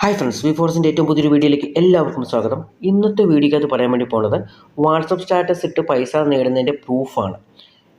Hi friends we ഫോർസിന്റെ ഏറ്റവും പുതിയൊരു വീഡിയോയിലേക്ക് എല്ലാവർക്കും സ്വാഗതം. ഇന്നത്തെ വീഡിയോക്കകത്ത് പറയാൻ വേണ്ടി പോകുന്നത് വാട്സപ്പ് സ്റ്റാറ്റസ് ഇട്ട് പൈസ നേടുന്നതിന്റെ പ്രൂഫാണ്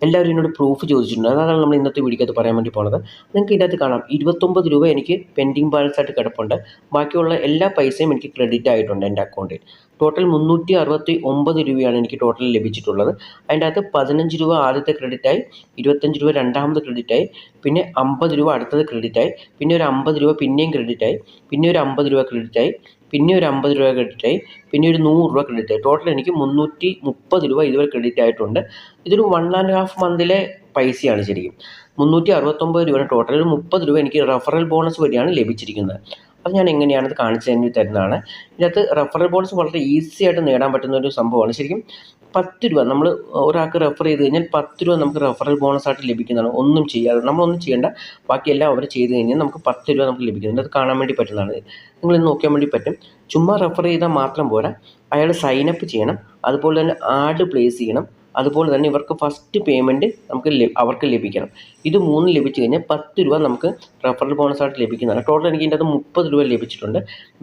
എല്ലാവരും എന്നോട് പ്രൂഫ് ചോദിച്ചിട്ടുണ്ട്. അതാണ് നമ്മൾ ഇന്നത്തെ വീഡിയോക്കകത്ത് പറയാൻ വേണ്ടി പോകുന്നത്. നിങ്ങൾക്ക് ഇതിനകത്ത് കാണാം ഇരുപത്തൊമ്പത് രൂപ എനിക്ക് പെൻഡിങ് ബാലൻസ് ആയിട്ട് കിടപ്പുണ്ട്. ബാക്കിയുള്ള എല്ലാ പൈസയും എനിക്ക് ക്രെഡിറ്റ് ആയിട്ടുണ്ട് എന്റെ അക്കൗണ്ടിൽ ടോട്ടൽ മുന്നൂറ്റി അറുപത്തി ഒമ്പത് രൂപയാണ് എനിക്ക് ടോട്ടൽ ലഭിച്ചിട്ടുള്ളത്. അതിന്റെ അകത്ത് പതിനഞ്ച് രൂപ ആദ്യത്തെ ക്രെഡിറ്റായി ഇരുപത്തഞ്ച് രൂപ രണ്ടാമത് ക്രെഡിറ്റായി പിന്നെ അമ്പത് രൂപ അടുത്തത് ക്രെഡിറ്റായി പിന്നെ ഒരു അമ്പത് രൂപ പിന്നെയും ക്രെഡിറ്റായി പിന്നെ ഒരു അമ്പത് രൂപ ക്രെഡിറ്റായി പിന്നെ ഒരു അമ്പത് രൂപ ക്രെഡിറ്റായി പിന്നെ ഒരു നൂറ് രൂപ ക്രെഡിറ്റായി ടോട്ടൽ എനിക്ക് മുന്നൂറ്റി മുപ്പത് രൂപ ഇതുവരെ ക്രെഡിറ്റ് ആയിട്ടുണ്ട്. ഇതൊരു വൺ ആൻഡ് ഹാഫ് മന്തിലെ പൈസയാണ് ശരിക്കും. മുന്നൂറ്റി അറുപത്തൊമ്പത് രൂപയുടെ ടോട്ടൽ ഒരു മുപ്പത് രൂപ എനിക്ക് റഫറൽ ബോണസ് വഴിയാണ് ലഭിച്ചിരിക്കുന്നത്. അത് ഞാൻ എങ്ങനെയാണത് കാണിച്ചു തന്നെ തരുന്നതാണ്. ഇതിനകത്ത് റെഫറൽ ബോണസ് വളരെ ഈസി ആയിട്ട് നേടാൻ പറ്റുന്ന ഒരു സംഭവമാണ്. ശരിക്കും പത്ത് രൂപ നമ്മൾ ഒരാൾക്ക് റെഫർ ചെയ്ത് കഴിഞ്ഞാൽ പത്ത് രൂപ നമുക്ക് റെഫറൽ ബോണസ് ആയിട്ട് ലഭിക്കുന്നതാണ്. ഒന്നും ചെയ്യാതെ നമ്മളൊന്നും ചെയ്യേണ്ട. ബാക്കി എല്ലാം അവർ ചെയ്ത് കഴിഞ്ഞാൽ നമുക്ക് പത്ത് രൂപ നമുക്ക് ലഭിക്കുന്നുണ്ട് അത് കാണാൻ വേണ്ടി പറ്റുന്നതാണ്. നിങ്ങൾ ഇത് നോക്കാൻ വേണ്ടി പറ്റും. ചുമ്മാ റെഫർ ചെയ്താൽ മാത്രം പോരാ. അയാൾ സൈനപ്പ് ചെയ്യണം. അതുപോലെ തന്നെ ആഡ് പ്ലേസ് ചെയ്യണം. അതുപോലെ തന്നെ ഇവർക്ക് ഫസ്റ്റ് പേയ്മെന്റ് നമുക്ക് അവർക്ക് ലഭിക്കണം. ഇത് മൂന്ന് ലഭിച്ചു കഴിഞ്ഞാൽ പത്ത് രൂപ നമുക്ക് റെഫറൽ ബോണസായിട്ട് ലഭിക്കുന്നതാണ്. ടോട്ടൽ എനിക്ക് ഇതിന്റെ അത് മുപ്പത് രൂപ ലഭിച്ചിട്ടുണ്ട്.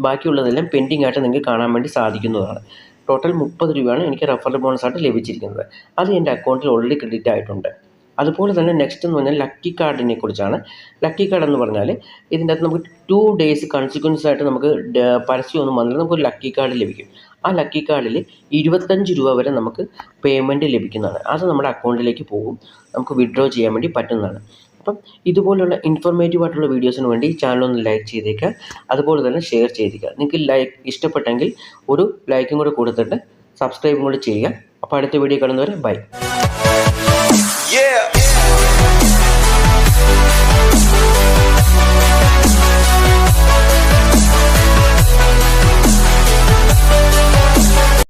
ബാക്കിയുള്ളതെല്ലാം പെൻഡിങ് ആയിട്ട് നിങ്ങൾക്ക് കാണാൻ വേണ്ടി സാധിക്കുന്നതാണ്. ടോട്ടൽ മുപ്പത് രൂപയാണ് എനിക്ക് റെഫറൽ ബോണസായിട്ട് ലഭിച്ചിരിക്കുന്നത്. അത് എന്റെ അക്കൗണ്ടിൽ ഓൾറെഡി ക്രെഡിറ്റ് ആയിട്ടുണ്ട്. അതുപോലെ തന്നെ നെക്സ്റ്റ് എന്ന് പറഞ്ഞാൽ ലക്കി കാർഡിനെ കുറിച്ചാണ്. ലക്കി കാർഡ് എന്ന് പറഞ്ഞാൽ ഇതിന്റെ അകത്ത് നമുക്ക് ടു ഡേയ്സ് കൺസിക്വൻസ് ആയിട്ട് നമുക്ക് പരസ്യമൊന്നും വന്നില്ല. നമുക്കൊരു ലക്കി കാർഡ് ലഭിക്കും. ആ ലക്കി കാർഡിൽ ഇരുപത്തഞ്ച് രൂപ വരെ നമുക്ക് പേയ്മെന്റ് ലഭിക്കുന്നതാണ്. അത് നമ്മുടെ അക്കൗണ്ടിലേക്ക് പോകും. നമുക്ക് വിഡ്രോ ചെയ്യാൻ വേണ്ടി പറ്റുന്നതാണ്. അപ്പം ഇതുപോലുള്ള ഇൻഫോർമേറ്റീവ് ആയിട്ടുള്ള വീഡിയോസിന് വേണ്ടി ചാനൽ ഒന്ന് ലൈക്ക് ചെയ്തേക്കുക. അതുപോലെ തന്നെ ഷെയർ ചെയ്തേക്കുക നിങ്ങൾക്ക് ലൈക്ക് ഇഷ്ടപ്പെട്ടെങ്കിൽ ഒരു ലൈക്കും കൂടെ കൊടുത്തിട്ട് സബ്സ്ക്രൈബും കൂടെ ചെയ്യുക. അപ്പോൾ അടുത്ത വീഡിയോ കാണുന്നവരെ ബൈ.